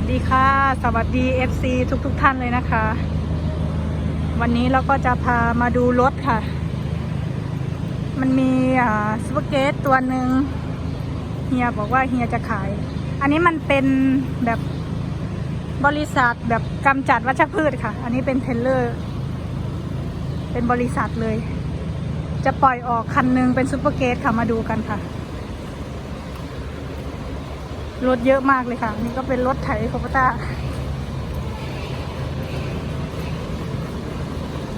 วัสดีค่ะ สวัสดี FC ทุกๆทท่านเลยนะคะ วันนี้เราก็จะพามาดูรถค่ะ มันมีอ่าซูเปอร์เกตตัวหนึ่งเฮียบอกว่าเฮียจะขาย อันนี้มันเป็นแบบบริษัทแบบกำจัดวัชพืชค่ะ อันนี้เป็นเทรลเลอร์ เป็นบริษัทเลย จะปล่อยออกคันหนึงเป็นซูเปอร์เกตค่ะมาดูกันค่ะ รถเยอะมากเลยค่ะ นี่ก็เป็นรถไถโคปต้า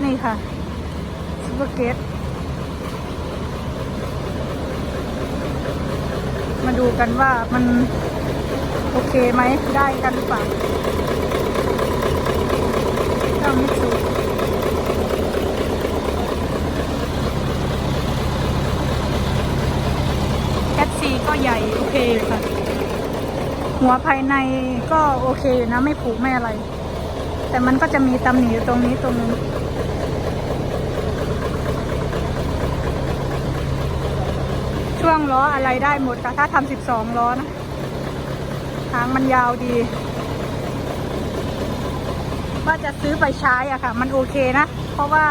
นี่ค่ะซูเปอร์เกตมาดูกันว่ามันโอเคไหมได้กันหรือเปล่าเจ้ามิตซูแคทซีก็ใหญ่ โอเคค่ะ หัวภายในก็โอเคอยู่นะ ไม่ผุไม่อะไร แต่มันก็จะมีตำหนิอยู่ตรงนี้ตรงนี้ช่วงล้ออะไรได้หมดค่ะ ถ้าทำสิบสองล้อนะหางมันยาวดี ว่าจะซื้อไปใช้อะค่ะ มันโอเคนะ เพราะว่า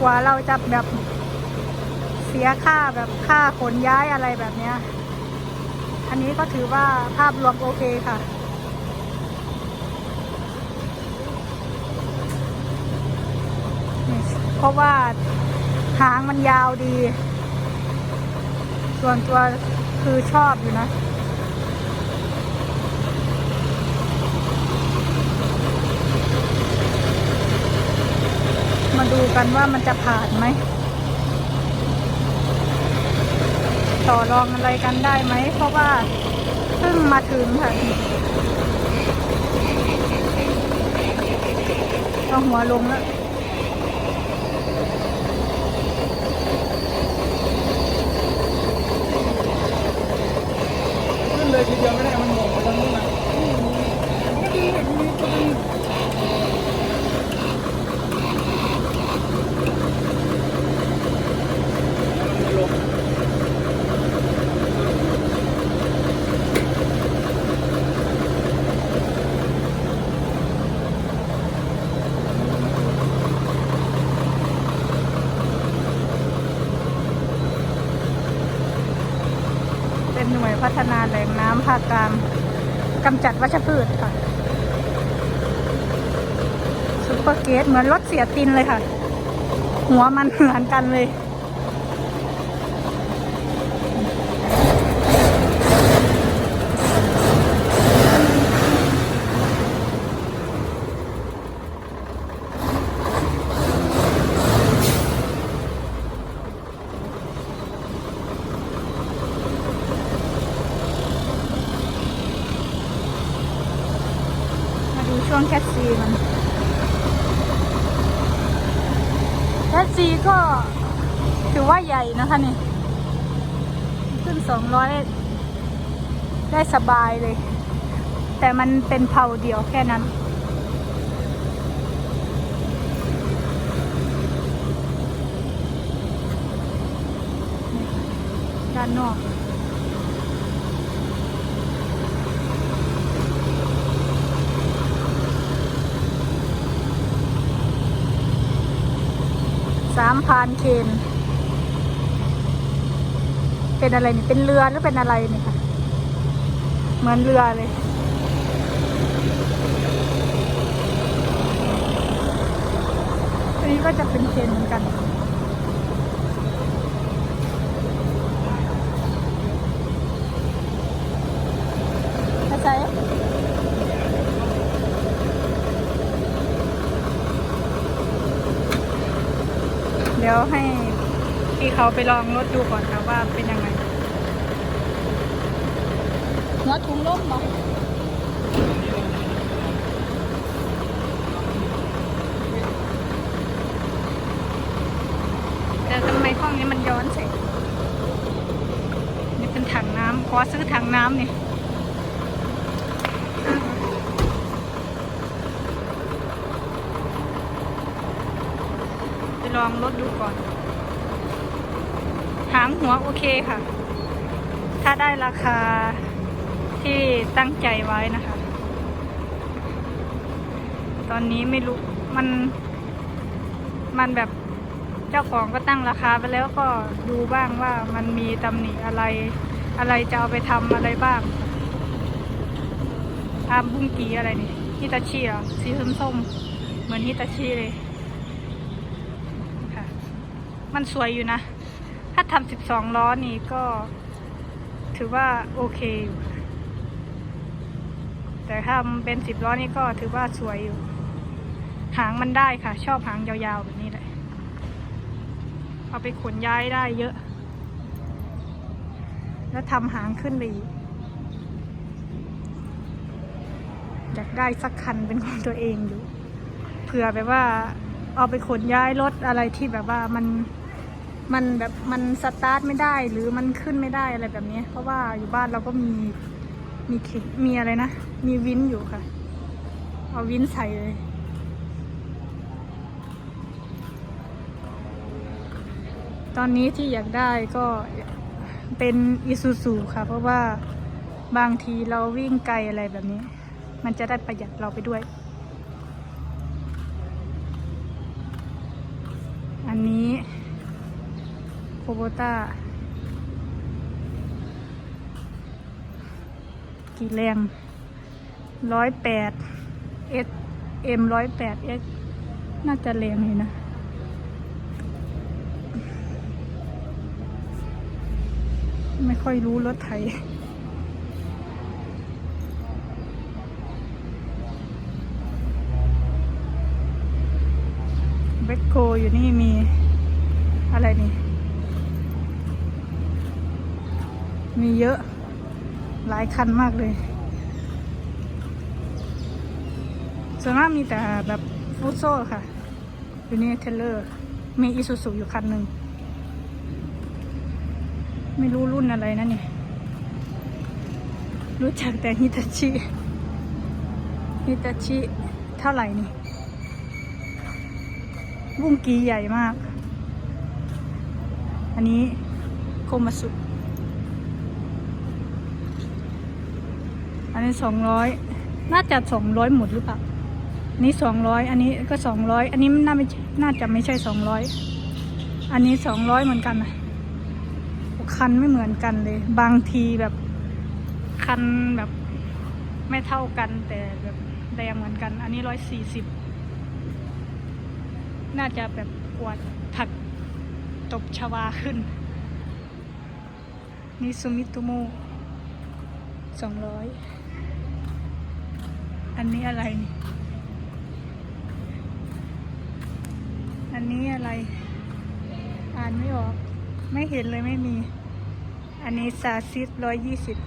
กว่าเราจะแบบเสียค่าแบบค่าขนย้ายอะไรแบบเนี้ย อันนี้ก็ถือว่าภาพรวมโอเคค่ะ เพราะว่าหางมันยาวดี ส่วนตัวคือชอบอยู่นะมาดูกันว่ามันจะผ่านไหม ต่อรองอะไรกันได้ไหม เพราะว่าเพิ่งมาถึงค่ะเอาหัวลงแล้วขึ้นเลยทีเดียวไม่ได้มันหมดไปทางนู้นนะ ไม่ดีเห็นมีตัวนึง มันลง เป็น หน่วยพัฒนาแหล่งน้ำภาคกลางกำจัดวัชพืชค่ะซุปเปอร์เกตเหมือนรถเสียตินเลยค่ะ หัวมันเหมือนกันเลย มาดูช่วงแคทซีมันแคทซีก็ถือว่าใหญ่นะคะนี่ ขึ้นสองร้อยได้สบายเลย แต่มันเป็นเผาเดียวแค่นั้น ด้านนอกสามพานเคน เป็นอะไรนี่ เป็นเรือหรือเป็นอะไรนี่ค่ะ เหมือนเรือเลยอันนี้ก็จะเป็นเคนเหมือนกันเข้าใจเดี๋ยวให้ เขาไปลองรถดูก่อนค่ะว่าเป็นยังไงหัวถุงล่มเหรอแต่ทำไมห้องนี้มันย้อนแสงนี่เป็นถังน้ำขอซื้อถังน้ำนี่ไปลองรถดูก่อน หัวโอเคค่ะ ถ้าได้ราคาที่ตั้งใจไว้นะคะ ตอนนี้ไม่รู้มัน มันแบบเจ้าของก็ตั้งราคาไปแล้วก็ดูบ้างว่ามันมีตำหนิอะไร อะไรจะเอาไปทำอะไรบ้างอาบุ้งกีอะไรนี่ฮิตาชิเหรอสีส้มๆเหมือนฮิตาชิเลยค่ะ มันสวยอยู่นะ ถ้าทำสิบสองล้อนี่ก็ถือว่าโอเคอยู่ แต่ถ้าเป็นสิบล้อนี่ก็ถือว่าสวยอยู่ หางมันได้ค่ะ ชอบหางยาวๆแบบนี้เลยเอาไปขนย้ายได้เยอะ แล้วทำหางขึ้นไปอีกอยากได้สักคันเป็นของตัวเองอยู่เผื่อแบบว่า เอาไปขนย้ายรถอะไรที่แบบว่ามัน มันแบบมันสตาร์ทไม่ได้หรือมันขึ้นไม่ได้อะไรแบบนี้ เพราะว่าอยู่บ้านเราก็มีมีเข็มมีอะไรนะ มีวินอยู่ค่ะ เอาวินใส่เลยตอนนี้ที่อยากได้ก็เป็นอิซูซูค่ะ เพราะว่าบางทีเราวิ่งไกลอะไรแบบนี้ มันจะได้ประหยัดเราไปด้วย อันนี้ คโบต้ากี่แรงร้อยแปดเอสเอ็มร้อยแปดเอสน่าจะแรงอยู่นะ ไม่ค่อยรู้รถไถเบคโคอยู่นี่มีอะไรนี่ มีเยอะ หลายคันมากเลย ส่วนมากมีแต่แบบฟูโซ่ค่ะ อยู่นี่เทเลอร์ มีอิซูซุอยู่คันหนึ่ง ไม่รู้รุ่นอะไรนะนี่ รู้จักแต่ฮิตาชิ ฮิตาชิ เท่าไหร่นี่บุ้งกีใหญ่มาก อันนี้โคมาสุ อันนี้สองร้อยน่าจะสองร้อยหมดหรือเปล่านนี้สองร้อยอันนี้ก็สองร้อยอันนี้น่าไม่น่าจะไม่ใช่สองร้อยอันนี้สองร้อยเหมือนกันนะคันไม่เหมือนกันเลย บางทีแบบคันแบบไม่เท่ากันแต่แบบแรงเหมือนกัน อันนี้ร้อยสี่สิบน่าจะแบบกวดผักตบชวาขึ้น นี่ซูมิตุโมสองร้อย อันนี้อะไรนี่อันนี้อะไร อ่านไม่ออก ไม่เห็นเลยไม่มี อันนี้ซาซิสร้อยยี่สิบ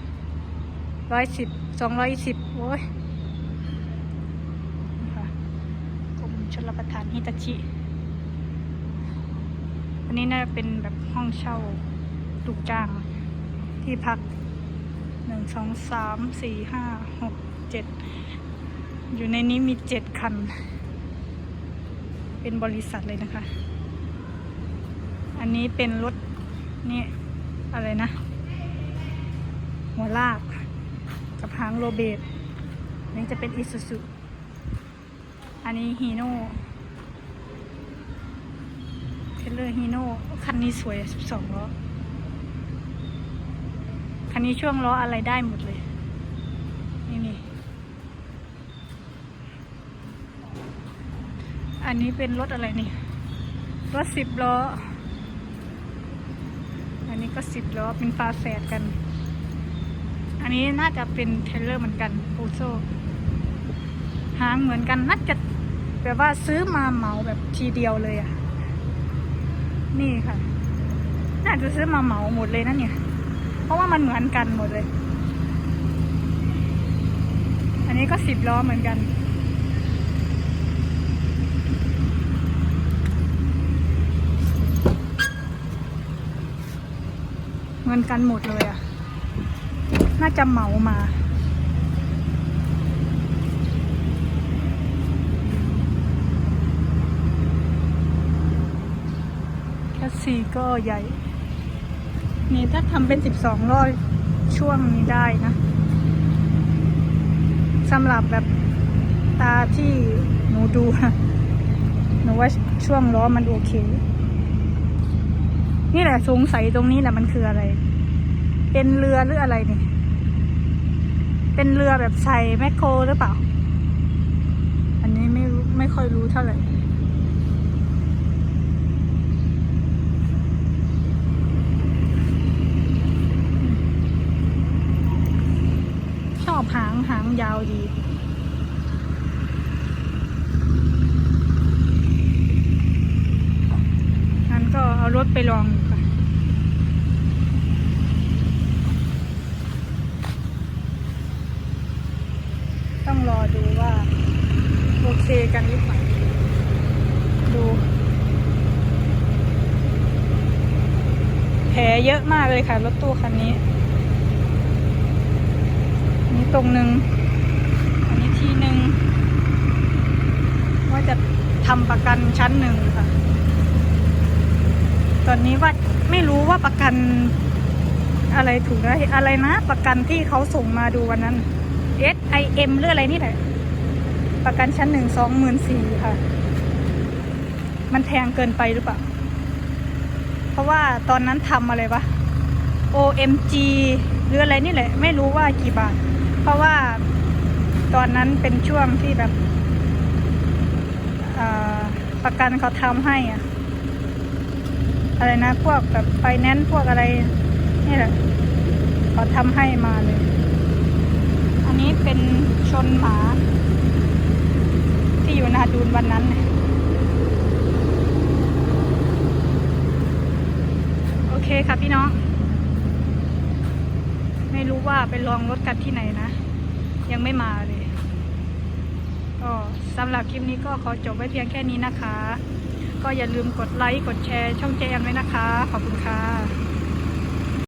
ร้อยสิบสองร้อยสิบโอ้ยค่ะกรมชลประทานฮิตาชิ อันนี้น่าจะเป็นแบบห้องเช่าลูกจ้าง ที่พักหนึ่งสองสามสี่ห้าหกเจ็ด อยู่ในนี้มีเจ็ดคัน เป็นบริษัทเลยนะคะ อันนี้เป็นรถนี่อะไรนะ หัวลาก กับหางโรเบตนนี้จะเป็นอิซูซุอันนี้ฮีโน่เทเลอร์ฮีโน่คันนี้สวยสิบสองล้อ คันนี้ช่วงล้ออะไรได้หมดเลย นี่นี่ อันนี้เป็นรถอะไรนี่ รถสิบล้อ อันนี้ก็สิบล้อ เป็นฝาแฝดกัน อันนี้น่าจะเป็นเทเลอร์เหมือนกันปูโซหางเหมือนกันน่าจะแบบว่าซื้อมาเหมาแบบทีเดียวเลยอะ่ะ นี่ค่ะ น่าจะซื้อมาเหมาหมดเลยนะเนี่ย เพราะว่ามันเหมือนกันหมดเลย อันนี้ก็สิบล้อเหมือนกัน เหมือนกันหมดเลยอะ่ะน่าจะเหมามาแค่สี่ก็ใหญ่ นี่ถ้าทำเป็นสิบสองร้อยช่วงนี้ได้นะสำหรับแบบตาที่หนูนูดูนะหนูว่าช่วงล้อมันโอเค นี่แหละสงสัยตรงนี้แหละมันคืออะไร เป็นเรือหรืออะไรนี่ เป็นเรือแบบใส่แมคโครหรือเปล่า อันนี้ไม่รู้ไม่ค่อยรู้เท่าไหร่ชอบหางหางยาวดีงั้นก็เอารถไปลองดูค่ะต้องรอดูว่า กันหรือเปล่าดูแผลเยอะมากเลยค่ะ รถตู้คันนี้อันนี้ตรงหนึ่งอันนี้ที่หนึ่งว่าจะทำประกันชั้นหนึ่งค่ะ ตอนนี้ว่าไม่รู้ว่าประกันอะไรถูกนะอะไรนะ ประกันที่เขาส่งมาดูวันนั้น S I M หรืออะไรนี่แหละ ประกันชั้นหนึ่งสองหมื่นสี่ค่ะ มันแพงเกินไปหรือเปล่า เพราะว่าตอนนั้นทำอะไรวะ O M G หรืออะไรนี่แหละ ไม่รู้ว่ากี่บาท เพราะว่าตอนนั้นเป็นช่วงที่แบบประกันเขาทำให้อะอะไรนะ พวกแบบไฟแนนซ์พวกอะไร นี่แหละเขาทำให้มาเลย อันนี้เป็นชนหมา ที่อยู่นาดูนวันนั้นน่ะโอเคค่ะพี่น้อง ไม่รู้ว่าไปลองรถกันที่ไหนนะ ยังไม่มาเลย ก็สำหรับคลิปนี้ก็ขอจบไว้เพียงแค่นี้นะคะ ก็อย่าลืมกดไลค์ กดแชร์ช่องเจมไว้นะคะ ขอบคุณค่ะ